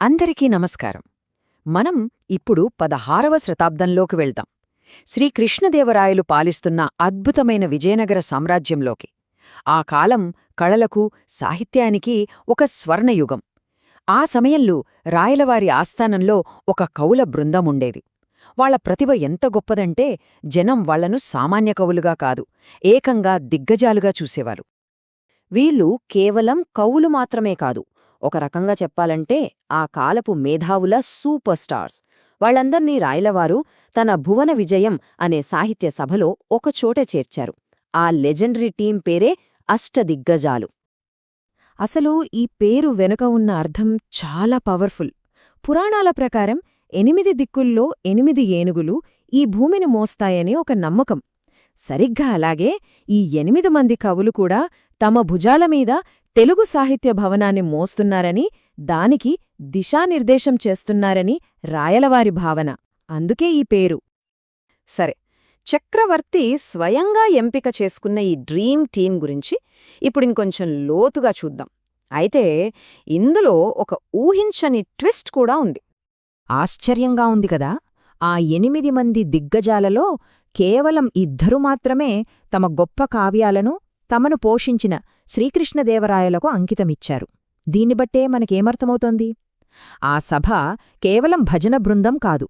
అందరికీ నమస్కారం. మనం ఇప్పుడు పదహారవ శతాబ్దంలోకి వెళ్దాం. శ్రీకృష్ణదేవరాయలు పాలిస్తున్న అద్భుతమైన విజయనగర సామ్రాజ్యంలోకి. ఆ కాలం కళలకు సాహిత్యానికి ఒక స్వర్ణయుగం. ఆ సమయంలో రాయలవారి ఆస్థానంలో ఒక కవుల బృందముండేది. వాళ్ళ ప్రతిభ ఎంత గొప్పదంటే జనం వాళ్ళను సామాన్య కవులుగా కాదు ఏకంగా దిగ్గజాలుగా చూసేవారు. వీళ్ళు కేవలం కవులు మాత్రమే కాదు ఒక రకంగా చెప్పాలంటే ఆ కాలపు మేధావుల సూపర్ స్టార్స్. వాళ్ళందర్నీ రాయలవారు తన భువన విజయం అనే సాహిత్య సభలో ఒకచోట చేర్చారు. ఆ లెజెండరీ టీం పేరే అష్టదిగ్గజాలు. అసలు ఈ పేరు వెనుక ఉన్న అర్థం చాలా పవర్ఫుల్. పురాణాల ప్రకారం ఎనిమిది దిక్కుల్లో ఎనిమిది ఏనుగులు ఈ భూమిని మోస్తాయని ఒక నమ్మకం. సరిగ్గా అలాగే ఈ ఎనిమిది మంది కవులు కూడా తమ భుజాల మీద తెలుగు సాహిత్య భవనాన్ని మోస్తున్నారని దానికి దిశానిర్దేశం చేస్తున్నారని రాయలవారి భావన. అందుకే ఈ పేరు. సరే చక్రవర్తి స్వయంగా ఎంపిక చేసుకున్న ఈ డ్రీమ్ టీం గురించి ఇప్పుడు ఇంకొంచెం లోతుగా చూద్దాం. అయితే ఇందులో ఒక ఊహించని ట్విస్ట్ కూడా ఉంది. ఆశ్చర్యంగా ఉంది కదా! ఆ ఎనిమిది మంది దిగ్గజాలలో కేవలం ఇద్దరు మాత్రమే తమ గొప్ప కావ్యాలను తమను పోషించిన శ్రీకృష్ణదేవరాయలకు అంకితమిచ్చారు. దీన్నిబట్టే మనకేమర్థమవుతోంది? ఆ సభ కేవలం భజన బృందం కాదు.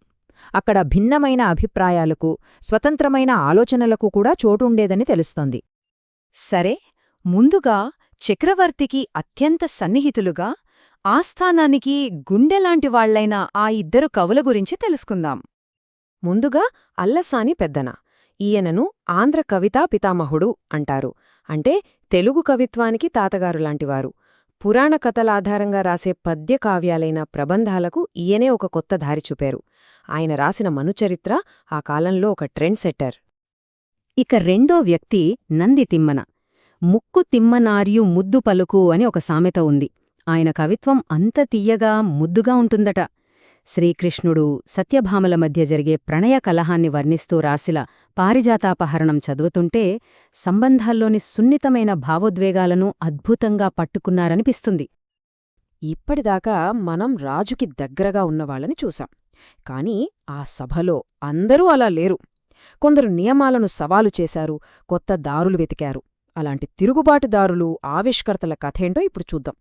అక్కడ భిన్నమైన అభిప్రాయాలకు స్వతంత్రమైన ఆలోచనలకు కూడా చోటుండేదని తెలుస్తోంది. సరే ముందుగా చక్రవర్తికి అత్యంత సన్నిహితులుగా ఆస్థానానికి గుండెలాంటి వాళ్ళైన ఆ ఇద్దరు కవుల గురించి తెలుసుకుందాం. ముందుగా అల్లసాని పెద్దన. ఈయనను ఆంధ్ర కవితా పితామహుడు అంటారు. అంటే తెలుగు కవిత్వానికి తాతగారులాంటివారు. పురాణ కథలాధారంగా రాసే పద్య కావ్యాలైన ప్రబంధాలకు ఈయనే ఒక కొత్త దారి చూపారు. ఆయన రాసిన మనుచరిత్ర ఆ కాలంలో ఒక ట్రెండ్ సెట్టర్. ఇక రెండో వ్యక్తి నంది తిమ్మన. ముక్కు తిమ్మనార్యు ముద్దు పలుకు అని ఒక సామెత ఉంది. ఆయన కవిత్వం అంత తీయగా ముద్దుగా ఉంటుందట. శ్రీకృష్ణుడు సత్యభామల మధ్య జరిగే ప్రణయ కలహాన్ని వర్ణిస్తూ రాసిల పారిజాతాపహరణం చదువుతుంటే సంబంధాల్లోని సున్నితమైన భావోద్వేగాలను అద్భుతంగా పట్టుకున్నారనిపిస్తుంది. ఇప్పటిదాకా మనం రాజుకి దగ్గరగా ఉన్నవాళ్ళని చూశాం. కాని ఆ సభలో అందరూ అలా లేరు. కొందరు నియమాలను సవాలు చేశారు కొత్త దారులు వెతికారు. అలాంటి తిరుగుబాటుదారులు ఆవిష్కర్తల కథేంటో ఇప్పుడు చూద్దాం.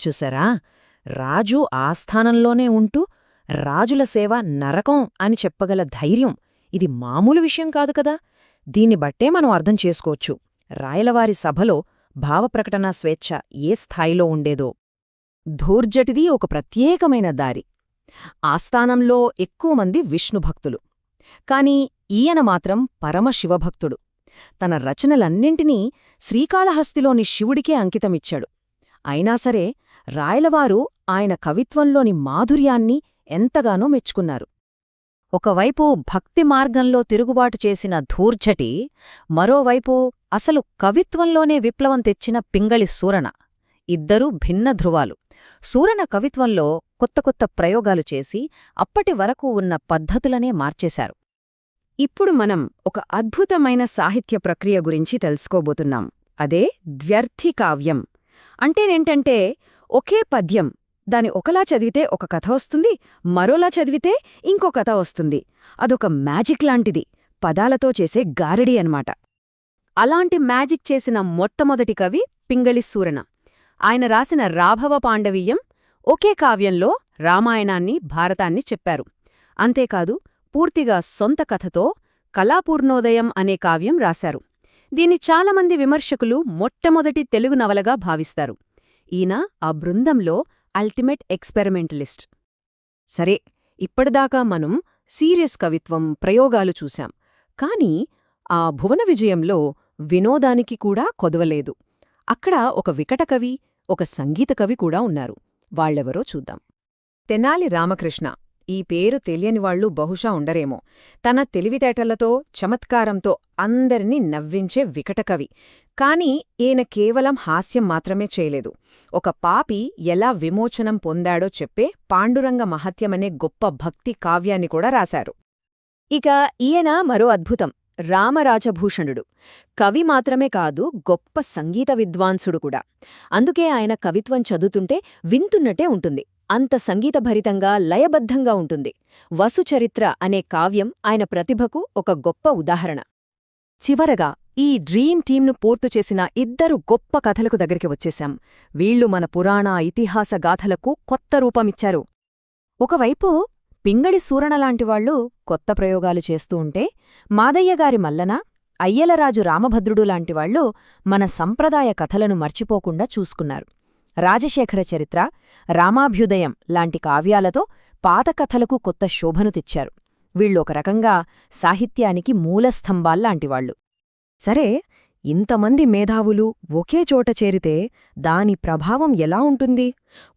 చూసారా? రాజు ఆస్థానంలోనే ఉంటూ రాజుల సేవ నరకం అని చెప్పగల ధైర్యం ఇది మామూలు విషయం కాదు కదా. దీన్ని బట్టే మనం అర్థం చేసుకోవచ్చు. రాయలవారి సభలో భావప్రకటనా స్వేచ్ఛ ఏ స్థాయిలో ఉండేదో. ధూర్జటిది ఒక ప్రత్యేకమైన దారి. ఆస్థానంలో ఎక్కువ మంది విష్ణుభక్తులు కాని ఈయన మాత్రం పరమశివభక్తుడు తన రచనలన్నింటినీ శ్రీకాళహస్తిలోని శివుడికే అంకితమిచ్చాడు. అయినా సరే రాయలవారు ఆయన కవిత్వంలోని మాధుర్యాన్ని ఎంతగానో మెచ్చుకున్నారు. ఒకవైపు భక్తి మార్గంలో తిరుగుబాటు చేసిన ధూర్జటి మరోవైపు అసలు కవిత్వంలోనే విప్లవం తెచ్చిన పింగళి సూరణ ఇద్దరూ భిన్న ధృవాలు. సూరణ కవిత్వంలో కొత్త కొత్త ప్రయోగాలు చేసి అప్పటి వరకు ఉన్న పద్ధతులనే మార్చేశారు. ఇప్పుడు మనం ఒక అద్భుతమైన సాహిత్య ప్రక్రియ గురించి తెలుసుకోబోతున్నాం. అదే ద్వ్యర్థి కావ్యం. అంటేనేంటంటే ఒకే పద్యం దాని ఒకలా చదివితే ఒక కథ వస్తుంది మరోలా చదివితే ఇంకో కథ వస్తుంది. అదొక మ్యాజిక్ లాంటిది పదాలతో చేసే గారడి అన్నమాట. అలాంటి మ్యాజిక్ చేసిన మొట్టమొదటి కవి పింగళి సూరణ ఆయన రాసిన రాభవ పాండవీయం ఒకే కావ్యంలో రామాయణాన్ని భారతాన్ని చెప్పారు. అంతేకాదు పూర్తిగా సొంత కథతో కళాపూర్ణోదయం అనే కావ్యం రాశారు. దీన్ని చాలామంది విమర్శకులు మొట్టమొదటి తెలుగు నవలగా భావిస్తారు. ఈయన ఆ బృందంలో అల్టిమేట్ ఎక్స్పెరిమెంటలిస్ట్. సరే ఇప్పటిదాకా మనం సీరియస్ కవిత్వం ప్రయోగాలు చూశాం. కాని ఆ భువన విజయంలో వినోదానికి కూడా కొదవలేదు. అక్కడ ఒక వికటకవి ఒక సంగీత కవి కూడా ఉన్నారు. వాళ్ళెవరో చూద్దాం. తెనాలి రామకృష్ణ. ఈ పేరు తెలియనివాళ్ళు బహుశా ఉండరేమో. తన తెలివితేటలతో చమత్కారంతో అందరినీ నవ్వించే వికటకవి కాని ఈయన కేవలం హాస్యం మాత్రమే చేయలేదు. ఒక పాపి ఎలా విమోచనం పొందాడో చెప్పే పాండురంగ మహత్యమనే గొప్ప భక్తి కావ్యాన్ని కూడా రాశారు. ఇక ఈయన మరో అద్భుతం. రామరాజభూషణుడు. కవి మాత్రమే కాదు గొప్ప సంగీత విద్వాంసుడు కూడా. అందుకే ఆయన కవిత్వం చదువుతుంటే వింటున్నట్టే ఉంటుంది. అంత సంగీతభరితంగా లయబద్ధంగా ఉంటుంది. వసుచరిత్ర అనే కావ్యం ఆయన ప్రతిభకు ఒక గొప్ప ఉదాహరణ. చివరగా ఈ డ్రీమ్ టీంను పూర్తి చేసిన ఇద్దరు గొప్ప కథలకు దగ్గరికి వచ్చేశాం. వీళ్ళు మన పురాణ ఇతిహాస గాథలకు కొత్త రూపమిచ్చారు. ఒకవైపు పింగళి సూరణలాంటివాళ్ళు కొత్త ప్రయోగాలు చేస్తూ ఉంటే మాదయ్యగారి మల్లన అయ్యలరాజు రామభద్రుడు లాంటివాళ్ళు మన సంప్రదాయ కథలను మర్చిపోకుండా చూసుకున్నారు. రాజశేఖర చరిత్ర రామాభ్యుదయం లాంటి కావ్యాలతో పాత కథలకు కొత్త శోభను తెచ్చారు. వీళ్ళొక రకంగా సాహిత్యానికి మూలస్తంభాల్లాంటివాళ్ళు సరే ఇంతమంది మేధావులు ఒకే చోట చేరితే దాని ప్రభావం ఎలా ఉంటుంది?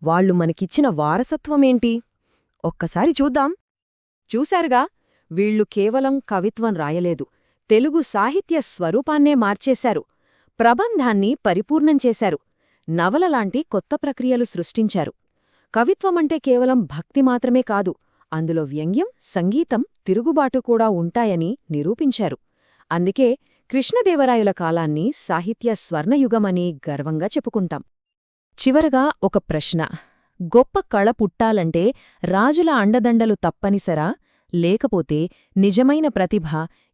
వాళ్ళు మనకిచ్చిన వారసత్వమేంటి? ఒక్కసారి చూద్దాం. చూశారుగా వీళ్ళు కేవలం కవిత్వం రాయలేదు తెలుగు సాహిత్య స్వరూపాన్నే మార్చేశారు ప్రబంధాన్ని పరిపూర్ణం చేశారు నవలలాంటి కొత్త ప్రక్రియలు సృష్టించారు. కవిత్వమంటే కేవలం భక్తి మాత్రమే కాదు అందులో వ్యంగ్యం సంగీతం తిరుగుబాటు కూడా ఉంటాయని నిరూపించారు. అందుకే కృష్ణదేవరాయుల కాలాన్ని సాహిత్య స్వర్ణయుగమని గర్వంగా చెప్పుకుంటాం. చివరగా ఒక ప్రశ్న. గొప్ప కళ పుట్టాలంటే రాజుల అండదండలు తప్పనిసరా? లేకపోతే నిజమైన ప్రతిభ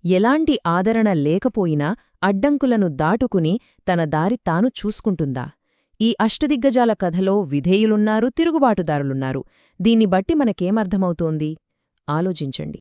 ఎలాంటి ఆదరణ లేకపోయినా అడ్డంకులను దాటుకుని తన దారి తాను చూసుకుంటుందా? ఈ అష్టదిగ్గజాల కథలో విధేయులున్నారు తిరుగుబాటుదారులున్నారు. దీన్ని బట్టి మనకేమర్థమవుతోంది ఆలోచించండి.